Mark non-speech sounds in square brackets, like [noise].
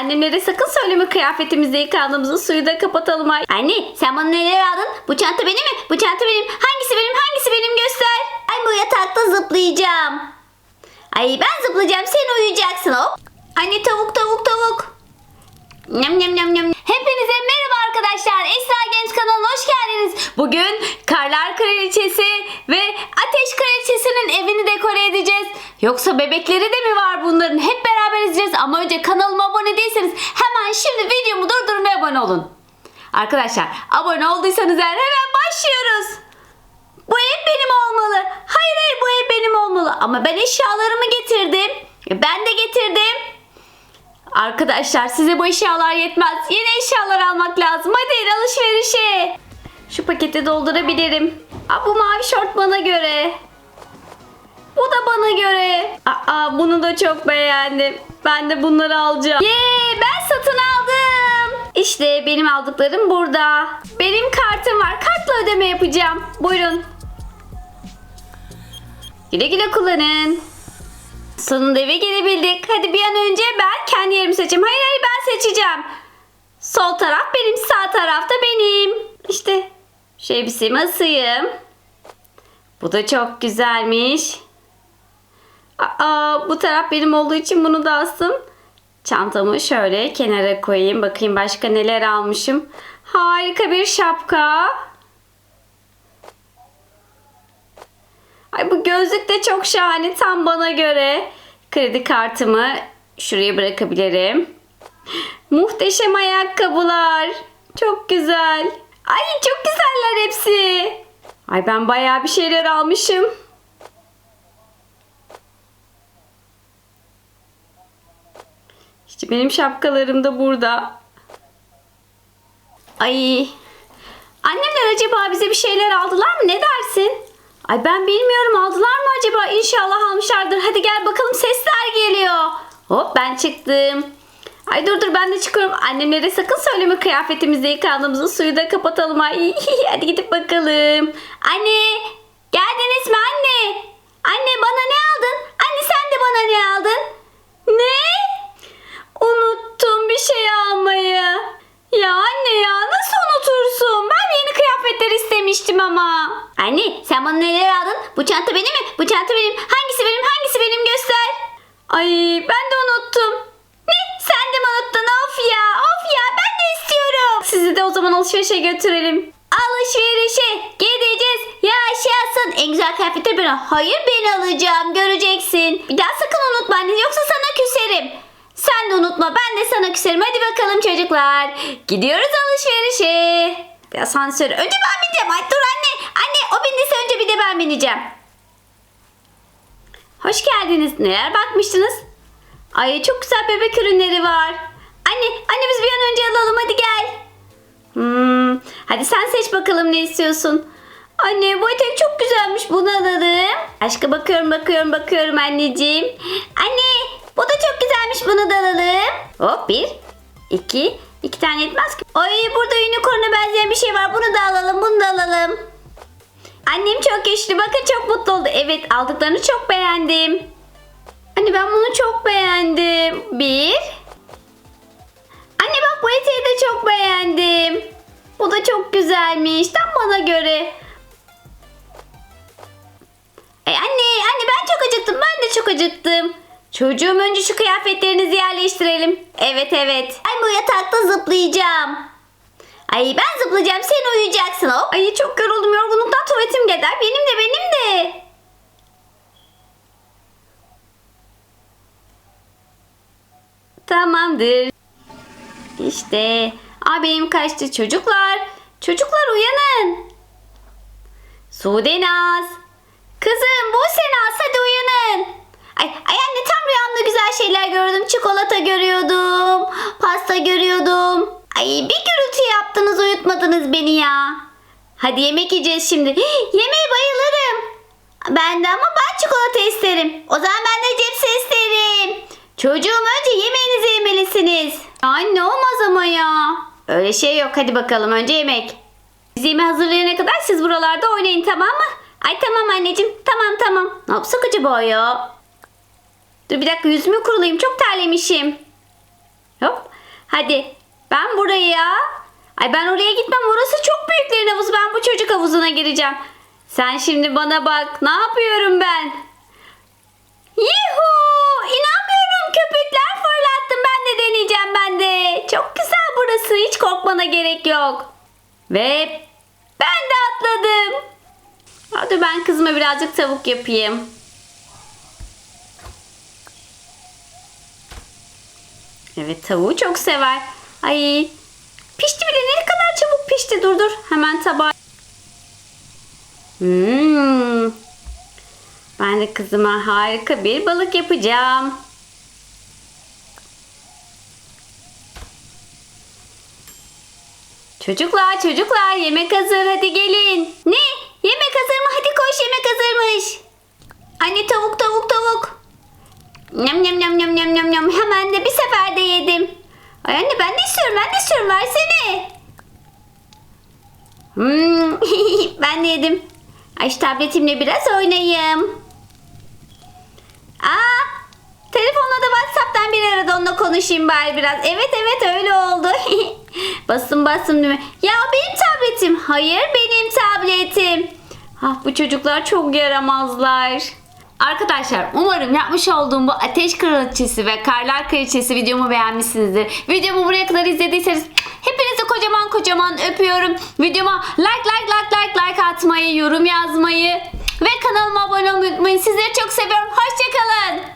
Annemlere sakın söyleme kıyafetimizde yıkandığımızı suyu da kapatalım. Ay. Anne sen bana neler aldın? Bu çanta benim mi? Bu çanta benim. Hangisi benim? Hangisi benim göster. Ben bu yatakta zıplayacağım. Ay ben zıplayacağım sen uyuyacaksın hop. Anne tavuk tavuk tavuk. Nyam nyam nyam nyam. Hepinize merhaba arkadaşlar. Esra Games kanalına hoş geldiniz. Bugün Karlar Kraliçesi ve Ateş Kraliçesi'nin evini dekore edeceğiz. Yoksa bebekleri de mi var bunların? Hep beraber izleyeceğiz. Ama önce kanalıma abone değilseniz hemen şimdi videomu durdurun ve abone olun. Arkadaşlar abone olduysanız eğer hemen başlıyoruz. Bu ev benim olmalı. Hayır hayır bu ev benim olmalı. Ama ben eşyalarımı getirdim. E, Ben de getirdim. Arkadaşlar size bu eşyalar yetmez. Yeni eşyalar almak lazım. Hadi alışverişe. Şu paketi doldurabilirim. Aa, bu mavi şort bana göre. Bu da bana göre. Aa, bunu da çok beğendim. Ben de bunları alacağım. Yee ben satın aldım. İşte benim aldıklarım burada. Benim kartım var. Kartla ödeme yapacağım. Buyurun. Güle güle kullanın. Sonunda eve gelebildik. Hadi bir an önce ben kendi yerimi seçeyim. Hayır hayır ben seçeceğim. Sol taraf benim, sağ tarafta benim. İşte şu elbisemi. Bu da çok güzelmiş. Aa, bu taraf benim olduğu için bunu da astım. Çantamı şöyle kenara koyayım. Bakayım başka neler almışım. Harika bir şapka. Ay bu gözlük de çok şahane tam bana göre. Kredi kartımı şuraya bırakabilirim. Muhteşem ayakkabılar. Çok güzel. Ay çok güzeller hepsi. Ay ben bayağı bir şeyler almışım. İşte benim şapkalarım da burada. Ay. Annemler acaba bize bir şeyler aldılar mı? Ne dersin? Ay ben bilmiyorum aldılar mı acaba? İnşallah almışlardır. Hadi gel bakalım sesler geliyor. Hop ben çıktım. Ay dur dur ben de çıkıyorum. Annemlere sakın söyleme kıyafetimizde yıkandığımızı suyu da kapatalım. Ay [laughs] hadi gidip bakalım. Anne geldiniz mi anne? Anne bana ne aldın? Anne sen de bana ne aldın? Ne? Unuttum bir şey almayı. Ya anne ya nasıl unutursun? Ben yeni kıyafetler istemiştim ama. Anne sen bana neler aldın? Bu çanta benim mi? Bu çanta benim. Hangisi benim? Hangisi benim göster. Ay ben de unuttum. Ne? Sen de mi unuttun? Of ya of ya ben de istiyorum. Sizi de o zaman alışverişe götürelim. Alışverişe gideceğiz. Yaşasın. En güzel kıyafetleri ben al. Hayır ben alacağım. Göreceksin. Bir daha sakın unutma anne. Yoksa sana küserim. Sen de unutma ben de sana küserim. Hadi bakalım çocuklar. Gidiyoruz alışverişe. Asansör. Önce ben bineceğim. Ay dur anne. Anne o bindiyse önce bir de ben bineceğim. Hoş geldiniz. Neler bakmıştınız? Ay çok güzel bebek ürünleri var. Anne, anne biz bir an önce alalım hadi gel. Hmm, hadi sen seç bakalım ne istiyorsun. Anne bu etek çok güzelmiş bunu alalım. Aşka bakıyorum bakıyorum bakıyorum anneciğim. Anne bu da çok güzelmiş bunu da alalım. Hop bir, iki, iki tane yetmez ki. Ay burada unicorn'a benzeyen bir şey var bunu da alalım bunu da alalım. Annem çok güçlü bakın çok mutlu oldu. Evet aldıklarını çok beğendim. Anne ben bunu çok beğendim. Bir. Anne bak bu eteği de çok beğendim. Bu da çok güzelmiş. Tam bana göre. Ay anne, anne ben çok acıktım. Ben de çok acıktım. Çocuğum önce şu kıyafetlerinizi yerleştirelim. Evet evet. Ay bu yatakta zıplayacağım. Ay ben zıplayacağım sen uyuyacaksın hop. Ay çok yoruldum yorgunluktan tuvaletim gider. Benim de benim de. Tamamdır. İşte. Aa benim kaçtı çocuklar. Çocuklar uyanın. Sudenaz. Kızım bu Naz hadi uyanın. Ay, ay anne tam rüyamda güzel şeyler gördüm. Çikolata görüyordum. Pasta görüyordum. Ay bir gürültü yaptınız uyutmadınız beni ya. Hadi yemek yiyeceğiz şimdi. [gasps] Yemeğe bayılırım. Ben de ama ben çikolata isterim. O zaman ben de cips isterim. Çocuğum önce yemeğinizi yemelisiniz. Anne olmaz ama ya. Öyle şey yok hadi bakalım önce yemek. Biz hazırlayana kadar siz buralarda oynayın tamam mı? Ay tamam anneciğim tamam tamam. Ne yapsak acaba ya? Dur bir dakika yüzümü kurulayım çok terlemişim. Hop Hadi. Ben buraya. Ay ben oraya gitmem. Orası çok büyüklerin havuzu. Ben bu çocuk havuzuna gireceğim. Sen şimdi bana bak. Ne yapıyorum ben? Yuhu! İnanmıyorum. Köpükler fırlattım. Ben de deneyeceğim ben de. Çok güzel burası. Hiç korkmana gerek yok. Ve ben de atladım. Hadi ben kızıma birazcık tavuk yapayım. Evet tavuğu çok sever. Ay pişti bile ne kadar çabuk pişti. Dur dur hemen tabağa. Hmm. Ben de kızıma harika bir balık yapacağım. Çocuklar çocuklar yemek hazır hadi gelin. Ne? Yemek hazır mı? Hadi koş yemek hazırmış. Anne tavuk tavuk tavuk. Nyam nyam nyam nyam nyam nyam nyam. Hemen de bir seferde yedim. Ay anne ben de istiyorum ben de istiyorum versene. Hmm, [laughs] ben de yedim. Ay tabletimle biraz oynayayım. Aa, telefonla da Whatsapp'tan bir arada onunla konuşayım bari biraz. Evet evet öyle oldu. [laughs] basın basın değil mi? Ya benim tabletim. Hayır benim tabletim. Ah bu çocuklar çok yaramazlar. Arkadaşlar umarım yapmış olduğum bu ateş kraliçesi ve karlar kraliçesi videomu beğenmişsinizdir. Videomu buraya kadar izlediyseniz hepinizi kocaman kocaman öpüyorum. Videoma like like like like like atmayı, yorum yazmayı ve kanalıma abone olmayı unutmayın. Sizleri çok seviyorum. Hoşçakalın.